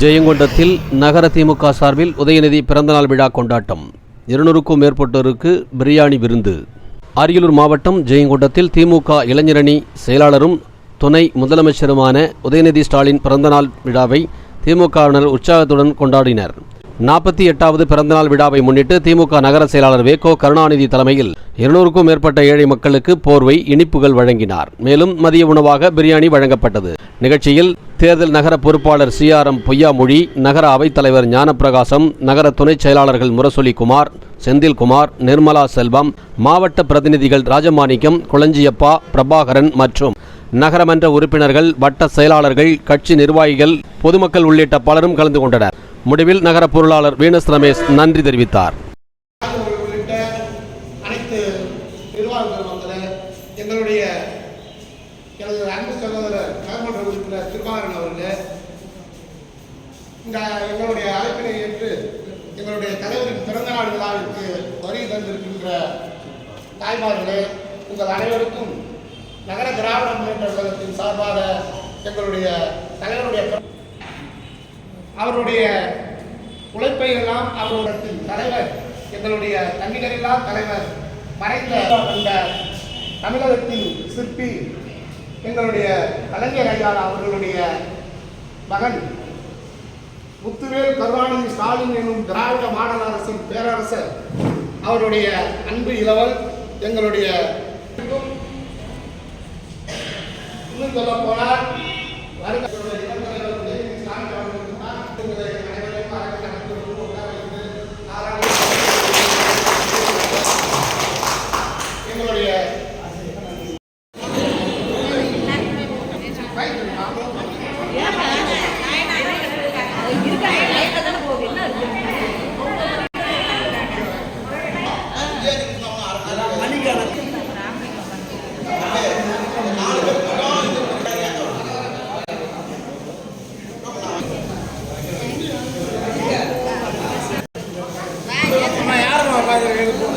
ஜெயங்கொண்டத்தில் நகர திமுக சார்பில் உதயநிதி பிறந்தநாள் விழா கொண்டாட்டம். இருநூறுக்கும் மேற்பட்டோருக்கு பிரியாணி விருந்து. அரியலூர் மாவட்டம் ஜெயங்கொண்டத்தில் திமுக இளைஞரணி செயலாளரும் துணை முதலமைச்சருமான உதயநிதி ஸ்டாலின் பிறந்தநாள் விழாவை திமுகவினர் உற்சாகத்துடன் கொண்டாடினர். நாற்பத்தி எட்டாவது பிறந்தநாள் விழாவை முன்னிட்டு திமுக நகர செயலாளர் வேகோ கருணாநிதி தலைமையில் இருநூறுக்கும் மேற்பட்ட ஏழை மக்களுக்கு போர்வை இனிப்புகள் வழங்கினார். மேலும் மதிய உணவாக பிரியாணி வழங்கப்பட்டது. நிகழ்ச்சியில் தேர்தல் நகர பொறுப்பாளர் சிஆர்எம் பொய்யாமொழி நகர அவைத்தலைவர் ஞானப்பிரகாசம் நகர துணைச் செயலாளர்கள் முரசொலி குமார் செந்தில்குமார் நிர்மலா செல்வம் மாவட்ட பிரதிநிதிகள் ராஜமாணிக்கம் குளஞ்சியப்பா பிரபாகரன் மற்றும் நகரமன்ற உறுப்பினர்கள் வட்ட செயலாளர்கள் கட்சி நிர்வாகிகள் பொதுமக்கள் உள்ளிட்ட பலரும் கலந்து கொண்டனர். முடிவில் நகர பொருளாளர் வீனஸ் ரமேஷ் நன்றி தெரிவித்தார். எங்களுடைய எனது அன்பு சகோதரர் நகர்மன்ற உறுப்பினர் திருமாறன் அவர்களே இந்த எங்களுடைய அழைப்பினை ஏற்று எங்களுடைய தலைவரின் பிறந்தநாள் விழாவிற்கு வருகை தந்திருக்கின்ற தாய்மார்களே உங்கள் அனைவருக்கும் நகர திராவிட முன்னேற்ற கழகத்தின் சார்பாக எங்களுடைய தலைவருடைய அவருடைய உழைப்பை எல்லாம் அவருடைய தலைவர் எங்களுடைய தன்னிகரில்லா தலைவர் மறைந்த அந்த தமிழகத்தின் சிற்பி எங்களுடைய கலைஞர் ஐயா அவர்களுடைய மகன் முத்துவேல் கருணாநிதி ஸ்டாலின் எனும் திராவிட மாடல் அரசின் பேரரசர். அவருடைய அன்பு இளவல் எங்களுடைய Gracias.